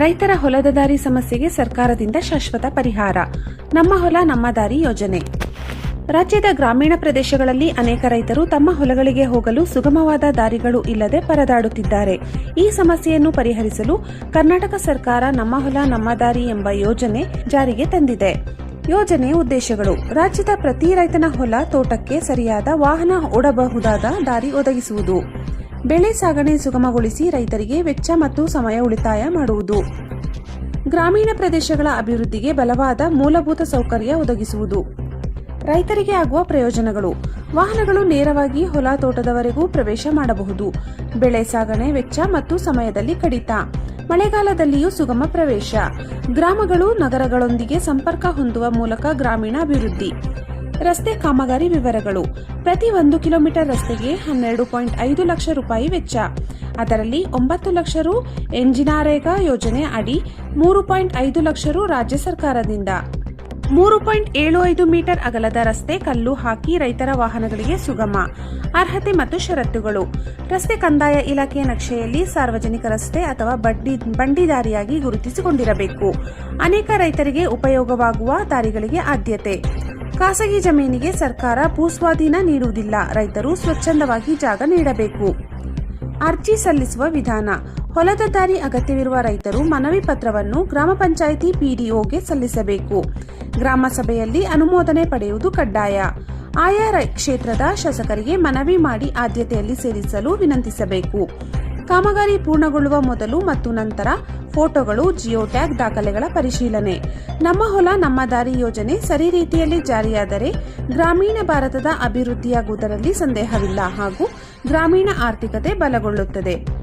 ರೈತರ ಹೊಲದ ದಾರಿ ಸಮಸ್ಯೆಗೆ ಸರ್ಕಾರದಿಂದ ಶಾಶ್ವತ ಪರಿಹಾರ. ನಮ್ಮ ಹೊಲ, ನಮ್ಮ ದಾರಿ ಯೋಜನೆ. ರಾಜ್ಯದ ಗ್ರಾಮೀಣ ಪ್ರದೇಶಗಳಲ್ಲಿ ಅನೇಕ ರೈತರು ತಮ್ಮ ಹೊಲಗಳಿಗೆ ಹೋಗಲು ಸುಗಮವಾದ ದಾರಿಗಳು ಇಲ್ಲದೆ ಪರದಾಡುತ್ತಿದ್ದಾರೆ. ಈ ಸಮಸ್ಯೆಯನ್ನು ಪರಿಹರಿಸಲು ಕರ್ನಾಟಕ ಸರ್ಕಾರ ನಮ್ಮ ಹೊಲ, ನಮ್ಮ ದಾರಿ ಎಂಬ ಯೋಜನೆ ಜಾರಿಗೆ ತಂದಿದೆ. ಯೋಜನೆ ಉದ್ದೇಶಗಳು. ರಾಜ್ಯದ ಪ್ರತಿ ರೈತನ ಹೊಲ, ತೋಟಕ್ಕೆ ಸರಿಯಾದ ವಾಹನ ಓಡಬಹುದಾದ ದಾರಿ ಒದಗಿಸುವುದು. ಬೆಳೆ ಸಾಗಣೆ ಸುಗಮಗೊಳಿಸಿ ರೈತರಿಗೆ ವೆಚ್ಚ ಮತ್ತು ಸಮಯ ಉಳಿತಾಯ ಮಾಡುವುದು. ಗ್ರಾಮೀಣ ಪ್ರದೇಶಗಳ ಅಭಿವೃದ್ಧಿಗೆ ಬಲವಾದ ಮೂಲಭೂತ ಸೌಕರ್ಯ ಒದಗಿಸುವುದು. ರೈತರಿಗೆ ಆಗುವ ಪ್ರಯೋಜನಗಳು. ವಾಹನಗಳು ನೇರವಾಗಿ ಹೊಲ ತೋಟದವರೆಗೂ ಪ್ರವೇಶ ಮಾಡಬಹುದು. ಬೆಳೆ ಸಾಗಣೆ ವೆಚ್ಚ ಮತ್ತು ಸಮಯದಲ್ಲಿ ಕಡಿತ. ಮಳೆಗಾಲದಲ್ಲಿಯೂ ಸುಗಮ ಪ್ರವೇಶ. ಗ್ರಾಮಗಳು ನಗರಗಳೊಂದಿಗೆ ಸಂಪರ್ಕ ಹೊಂದುವ ಮೂಲಕ ಗ್ರಾಮೀಣ ಅಭಿವೃದ್ಧಿ ರಸ್ತೆ ಕಾಮಗಾರಿ ವಿವರಗಳು. ಪ್ರತಿ ಒಂದು ಕಿಲೋಮೀಟರ್ ರಸ್ತೆಗೆ ಹನ್ನೆರಡು ಪಾಯಿಂಟ್ ಐದು ಲಕ್ಷ ರೂಪಾಯಿ ವೆಚ್ಚ. ಅದರಲ್ಲಿ ಒಂಬತ್ತು ಲಕ್ಷ ರು ಎಂಜಿನಾರೇಗಾ ಯೋಜನೆ ಅಡಿ, ಮೂರು ಪಾಯಿಂಟ್ ಐದು ಲಕ್ಷ ರು ರಾಜ್ಯ ಸರ್ಕಾರದಿಂದ. ಮೂರು ಪಾಯಿಂಟ್ ಏಳು ಐದು ಮೀಟರ್ ಅಗಲದ ರಸ್ತೆ ಕಲ್ಲು ಹಾಕಿ ರೈತರ ವಾಹನಗಳಿಗೆ ಸುಗಮ, ಅರ್ಹತೆ ಮತ್ತು ಷರತ್ತುಗಳು. ರಸ್ತೆ ಕಂದಾಯ ಇಲಾಖೆಯ ನಕ್ಷೆಯಲ್ಲಿ ಸಾರ್ವಜನಿಕ ರಸ್ತೆ ಅಥವಾ ಬಡ್ಡಿ ಬಂಡಿದಾರಿಯಾಗಿ ಗುರುತಿಸಿಕೊಂಡಿರಬೇಕು. ಅನೇಕ ರೈತರಿಗೆ ಉಪಯೋಗವಾಗುವ ದಾರಿಗಳಿಗೆ ಆದ್ಯತೆ. ಖಾಸಗಿ ಜಮೀನಿಗೆ ಸರ್ಕಾರ ಭೂಸ್ವಾಧೀನ ನೀಡುವುದಿಲ್ಲ. ರೈತರು ಸ್ವಚ್ಛಂದವಾಗಿ ಜಾಗ ನೀಡಬೇಕು. ಅರ್ಜಿ ಸಲ್ಲಿಸುವ ವಿಧಾನ. ಹೊಲದ ದಾರಿ ಅಗತ್ಯವಿರುವ ರೈತರು ಮನವಿ ಪತ್ರವನ್ನು ಗ್ರಾಮ ಪಂಚಾಯಿತಿ ಪಿಡಿಒಗೆ ಸಲ್ಲಿಸಬೇಕು. ಗ್ರಾಮ ಸಭೆಯಲ್ಲಿ ಅನುಮೋದನೆ ಪಡೆಯುವುದು ಕಡ್ಡಾಯ. ಆಯಾ ಕ್ಷೇತ್ರದ ಶಾಸಕರಿಗೆ ಮನವಿ ಮಾಡಿ ಆದ್ಯತೆಯಲ್ಲಿ ಸೇರಿಸಲು ವಿನಂತಿಸಬೇಕು. ಕಾಮಗಾರಿ ಪೂರ್ಣಗೊಳ್ಳುವ ಮೊದಲು ಮತ್ತು ನಂತರ ಫೋಟೋಗಳು, ಜಿಯೋ ಟ್ಯಾಗ್ ದಾಖಲೆಗಳ ಪರಿಶೀಲನೆ. ನಮ್ಮ ಹೊಲ, ನಮ್ಮ ದಾರಿ ಯೋಜನೆ ಸರಿ ರೀತಿಯಲ್ಲಿ ಜಾರಿಯಾದರೆ ಗ್ರಾಮೀಣ ಭಾರತದ ಅಭಿವೃದ್ಧಿಯಾಗುವುದರಲ್ಲಿ ಸಂದೇಹವಿಲ್ಲ ಹಾಗೂ ಗ್ರಾಮೀಣ ಆರ್ಥಿಕತೆ ಬಲಗೊಳ್ಳುತ್ತದೆ.